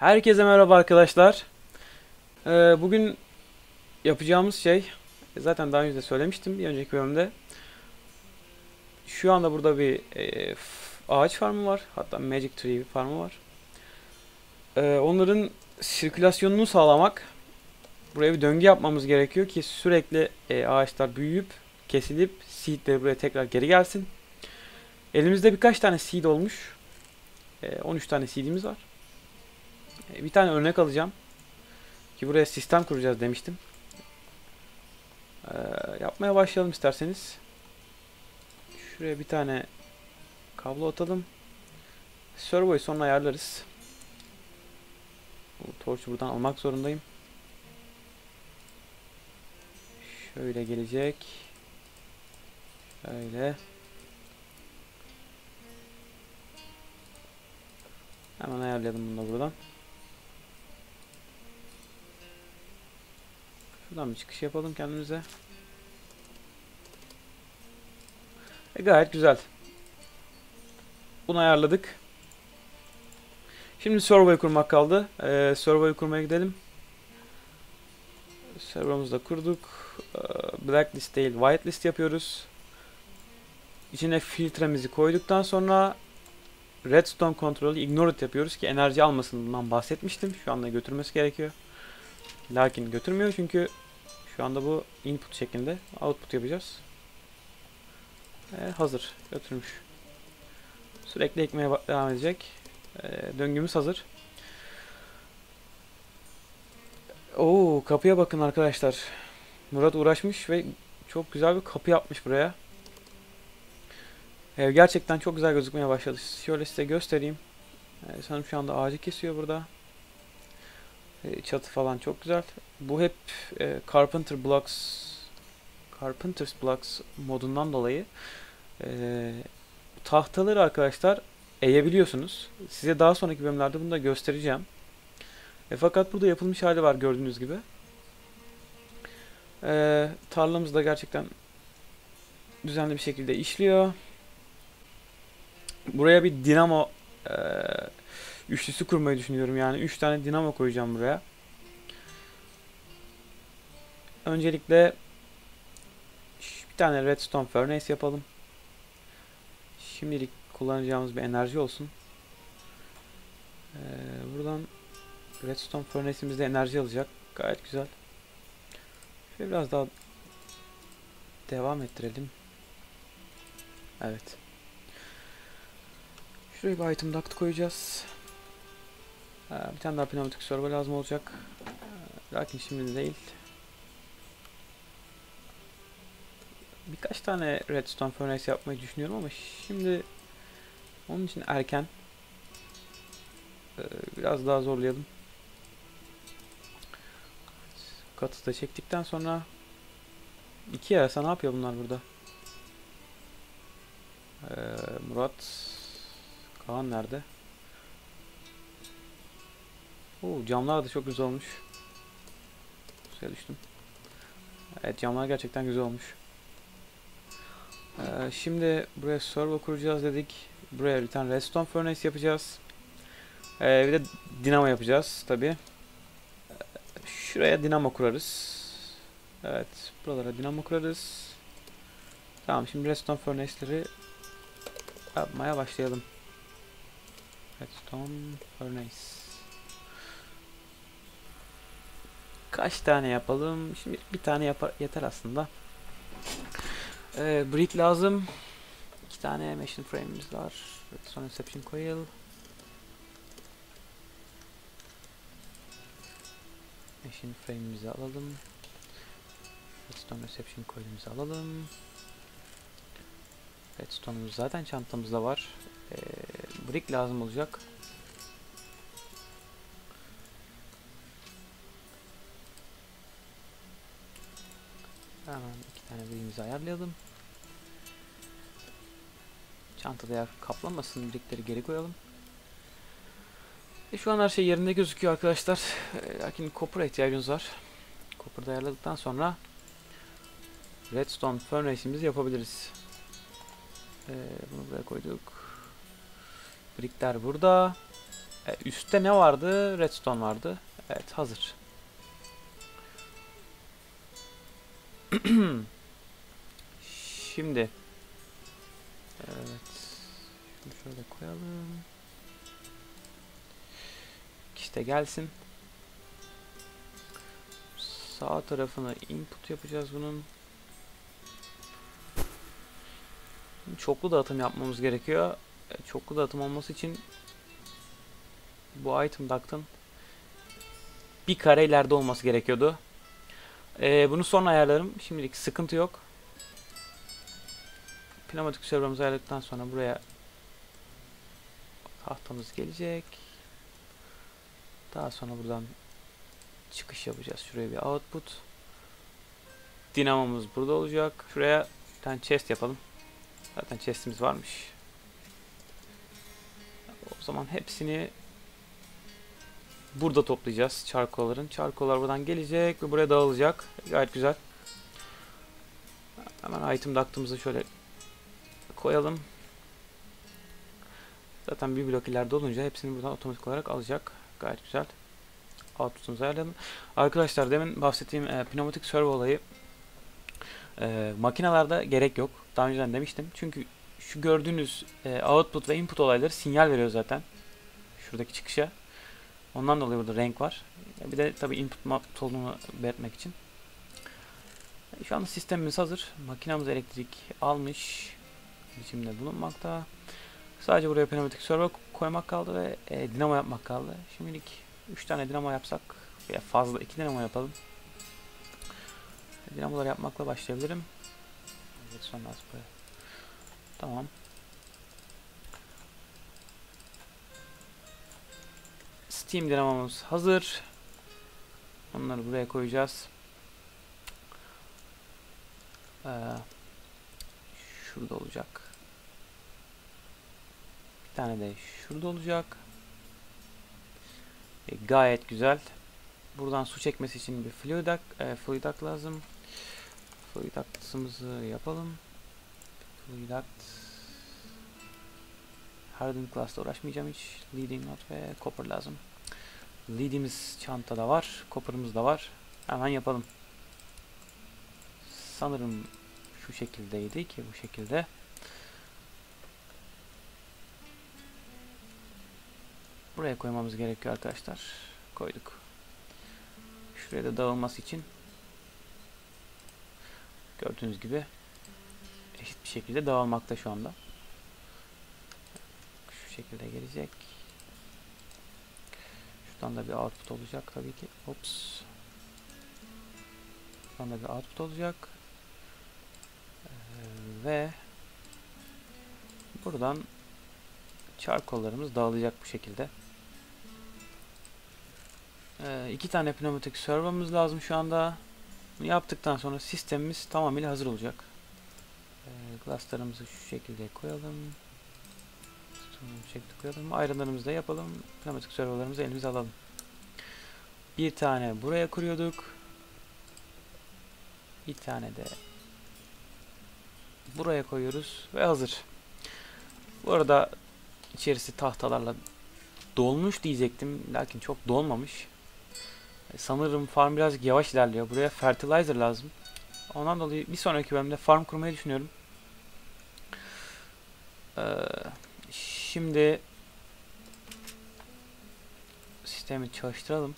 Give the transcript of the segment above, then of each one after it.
Herkese merhaba arkadaşlar. Ee, bugün yapacağımız şey zaten daha önce de söylemiştim bir önceki bölümde. Şu anda burada bir e, ağaç farmı var. Hatta Magic Tree farmı var. Ee, onların sirkülasyonunu sağlamak buraya bir döngü yapmamız gerekiyor ki sürekli e, ağaçlar büyüyüp kesilip seedleri buraya tekrar geri gelsin. Elimizde birkaç tane seed olmuş. E, 13 tane seedimiz var. E, Bir tane örnek alacağım. Ki buraya sistem kuracağız demiştim. Ee, yapmaya başlayalım isterseniz. Şuraya bir tane kablo atalım. Servoyu sonra ayarlarız. Bu torçu buradan almak zorundayım. Şöyle gelecek. Şöyle. Hemen ayarlayalım bunu da buradan. Şuradan bir çıkış yapalım kendimize. E gayet güzel. Bunu ayarladık. Şimdi server'ı kurmak kaldı. Ee, server'ı kurmaya gidelim. Server'ımızı da kurduk. Ee, blacklist değil whitelist yapıyoruz. İçine filtremizi koyduktan sonra redstone kontrolü ignore it yapıyoruz ki enerji almasından bahsetmiştim. Şu anda götürmesi gerekiyor. Lakin götürmüyor çünkü şu anda bu input şeklinde output yapacağız. Ee, hazır. Götürmüş. Sürekli ekmeye devam edecek. Ee, döngümüz hazır. Oo kapıya bakın arkadaşlar. Murat uğraşmış ve çok güzel bir kapı yapmış buraya. Ev gerçekten çok güzel gözükmeye başladı. Şöyle size göstereyim. Ee, sanırım şu anda ağacı kesiyor burada. Ee, çatı falan çok güzel. Bu hep e, Carpenter Blocks Carpenter's Blocks modundan dolayı e, tahtaları arkadaşlar eğebiliyorsunuz. Size daha sonraki bölümlerde bunu da göstereceğim. E, fakat burada yapılmış hali var gördüğünüz gibi. E, tarlamız da gerçekten düzenli bir şekilde işliyor. Buraya bir dinamo e, üçlüsü kurmayı düşünüyorum. Yani 3 tane dinamo koyacağım buraya. Öncelikle bir tane redstone furnace yapalım. Şimdilik kullanacağımız bir enerji olsun. Ee, buradan redstone furnace'imizde enerji alacak. Gayet güzel. Şöyle biraz daha devam ettirelim. Evet. Şuraya bir item duct koyacağız. Ee, bir tane daha pneumatik server lazım olacak. Ee, lakin şimdi değil. Birkaç tane redstone furnace yapmayı düşünüyorum ama şimdi onun için erken. Ee, biraz daha zorlayalım. Katı da çektikten sonra iki yarasa ne yapıyor bunlar burada? Ee, Murat Kaan nerede? Oo, camlar da çok güzel olmuş. Suya düştüm. Evet camlar gerçekten güzel olmuş. Ee, şimdi buraya server kuracağız dedik. Buraya bir tane redstone furnace yapacağız. Ee, bir de dinamo yapacağız tabi. Şuraya dinamo kurarız. Evet buralara dinamo kurarız. Tamam şimdi redstone furnace'leri yapmaya başlayalım. Redstone furnace. Kaç tane yapalım? Şimdi bir tane yapar yeter aslında. Ee, brick lazım. İki tane machine frame'imiz var. Redstone exception coil. Machine frame'imizi alalım. Redstone reception coil'imizi alalım. Redstone'umuz zaten çantamızda var. Ee, brick lazım olacak. Hemen iki tane brick'imizi ayarlayalım. Çantada yer kaplamasın. Brickleri geri koyalım. E şu an her şey yerinde gözüküyor arkadaşlar. E, lakin copper'a ihtiyacımız var. Copper'da ayarladıktan sonra redstone furnace'imizi yapabiliriz. E, bunu buraya koyduk. Brickler burada. E, üstte ne vardı? Redstone vardı. Evet hazır. Şimdi Evet. Şunu şöyle koyalım. İşte gelsin. Sağ tarafına input yapacağız bunun. Çoklu dağıtım yapmamız gerekiyor. E, Çoklu dağıtım olması için bu item duct'ın bir kare ileride olması gerekiyordu. Ee, bunu sonra ayarlarım. Şimdilik sıkıntı yok. Pneumatik server'ımızı ayarladıktan sonra buraya tahtamız gelecek. Daha sonra buradan çıkış yapacağız. Şuraya bir output. Dinamomuz burada olacak. Şuraya bir tane chest yapalım. Zaten chestimiz varmış. O zaman hepsini burada toplayacağız charcoal'ların. Charcoal'lar buradan gelecek ve buraya dağılacak. Gayet güzel. Hemen item duct'ımızı şöyle koyalım. Zaten bir blok ileride olunca hepsini buradan otomatik olarak alacak. Gayet güzel. Output'umuzu ayarlayalım. Arkadaşlar demin bahsettiğim e, pneumatik servo olayı e, makinelerde gerek yok. Daha önceden demiştim. Çünkü şu gördüğünüz e, output ve input olayları sinyal veriyor zaten. Şuradaki çıkışa. Ondan dolayı burada renk var. Bir de tabi input map olduğunu belirtmek için. Şu anda sistemimiz hazır. Makinamız elektrik almış biçimde bulunmakta. Sadece buraya pneumatik servo koymak kaldı ve e, dinamo yapmak kaldı. Şimdilik 3 tane dinamo yapsak veya fazla 2 dinamo yapalım. Dinamoları yapmakla başlayabilirim. Evet sonra. Tamam. Steam dinamomuz hazır. Onları buraya koyacağız. Ee, şurada olacak. Bir tane de şurada olacak. E, gayet güzel. Buradan su çekmesi için bir fluid duct, e, fluid duct lazım. Fluid duct'ımızı yapalım. Fluid duct Hardened Glass'la uğraşmayacağım hiç. Leading not ve copper lazım. Lead'imiz çantada var. Copper'ımız da var. Hemen yapalım. Sanırım şu şekildeydi ki bu şekilde. Buraya koymamız gerekiyor arkadaşlar. Koyduk. Şuraya da dağılması için gördüğünüz gibi eşit bir şekilde dağılmakta şu anda. Şu şekilde gelecek. Şuradan da bir output olacak tabii ki. Ops. Şuradan da bir output olacak. Ee, ve buradan charcoal'larımız dağılacak bu şekilde. Ee, iki tane pneumatik servomuz lazım şu anda. Bunu yaptıktan sonra sistemimiz tamamıyla hazır olacak. Ee, glasslarımızı şu şekilde koyalım. Bu şekilde koyalım. Ayrımlarımızı da yapalım. Pneumatik servolarımızı elimize alalım. Bir tane buraya kuruyorduk. Bir tane de buraya koyuyoruz ve hazır. Bu arada içerisi tahtalarla dolmuş diyecektim. Lakin çok dolmamış. E, sanırım farm birazcık yavaş ilerliyor. Buraya fertilizer lazım. Ondan dolayı bir sonraki bölümde farm kurmayı düşünüyorum. Ee, şimdi sistemi çalıştıralım.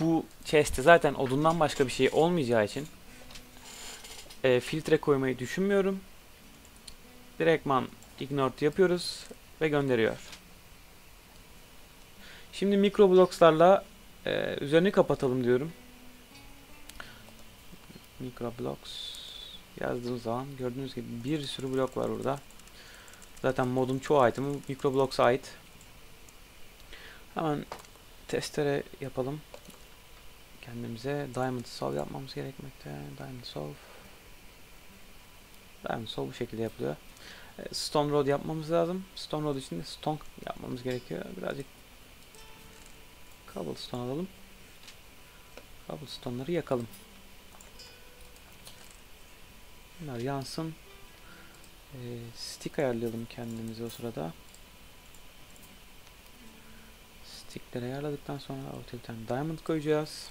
Bu chest'te zaten odundan başka bir şey olmayacağı için e, filtre koymayı düşünmüyorum. Direktman ignore yapıyoruz ve gönderiyor. Şimdi mikroblokslarla e, üzerini kapatalım diyorum. Microblocks yazdığım zaman gördüğünüz gibi bir sürü blok var burada. Zaten modun çoğu item'ı Microblocks'a ait. Hemen testere yapalım. Kendimize Diamond Solve yapmamız gerekmekte. Diamond Solve. Diamond Solve bu şekilde yapılıyor. E, Stone Road yapmamız lazım. Stone Road için de Stone yapmamız gerekiyor. Birazcık Cobblestone alalım. Cobblestone'ları yakalım. Bunlar yansın. Ee, stick ayarlayalım kendimize o sırada. Stickleri ayarladıktan sonra ortaya bir diamond koyacağız.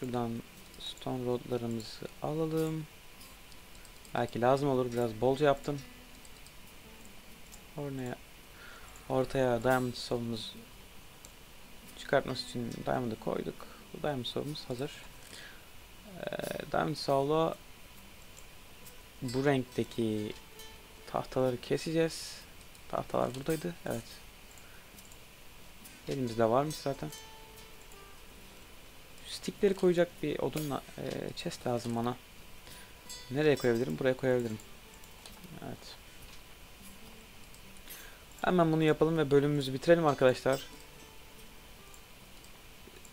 Şuradan stone rodlarımızı alalım. Belki lazım olur. Biraz bolca yaptım. Oraya ortaya diamond sovumuz çıkartması için diamond'ı koyduk. Bu diamond sovumuz hazır. Ee, diamond sovla bu renkteki tahtaları keseceğiz. Tahtalar buradaydı. Evet. Elimizde varmış zaten. Şu stickleri koyacak bir odunla e, chest lazım bana. Nereye koyabilirim? Buraya koyabilirim. Evet. Hemen bunu yapalım ve bölümümüzü bitirelim arkadaşlar.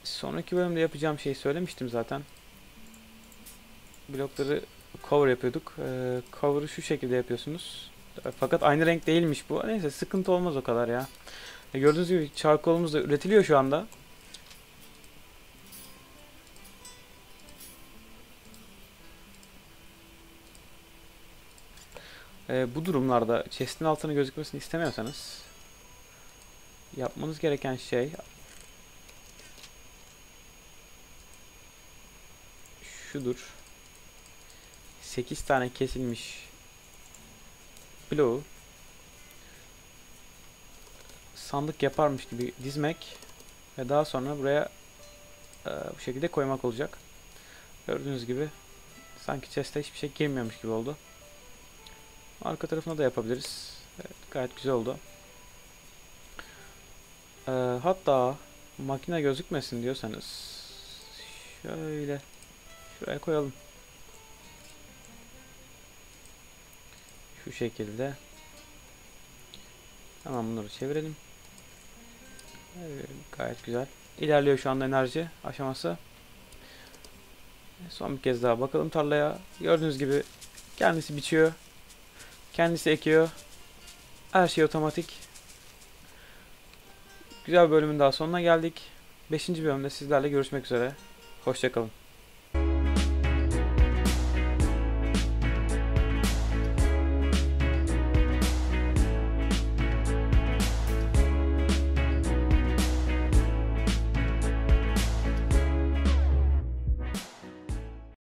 Sonraki bölümde yapacağım şeyi söylemiştim zaten. Blokları cover yapıyorduk. Ee, cover'ı şu şekilde yapıyorsunuz. Fakat aynı renk değilmiş bu. Neyse sıkıntı olmaz o kadar ya. E, gördüğünüz gibi çarkolumuz da üretiliyor şu anda. Ee, bu durumlarda chest'in altını gözükmesini istemiyorsanız yapmanız gereken şey şudur. 8 tane kesilmiş bloğu sandık yaparmış gibi dizmek ve daha sonra buraya e, bu şekilde koymak olacak. Gördüğünüz gibi sanki chest'e hiçbir şey girmiyormuş gibi oldu. Arka tarafına da yapabiliriz. Evet, gayet güzel oldu. Ee, hatta makine gözükmesin diyorsanız şöyle şuraya koyalım. Şu şekilde. Hemen bunları çevirelim. Evet, gayet güzel. İlerliyor şu anda enerji aşaması. Son bir kez daha bakalım tarlaya. Gördüğünüz gibi kendisi biçiyor. Kendisi ekiyor. Her şey otomatik. Güzel bölümün daha sonuna geldik. 5. bölümde sizlerle görüşmek üzere. Hoşçakalın.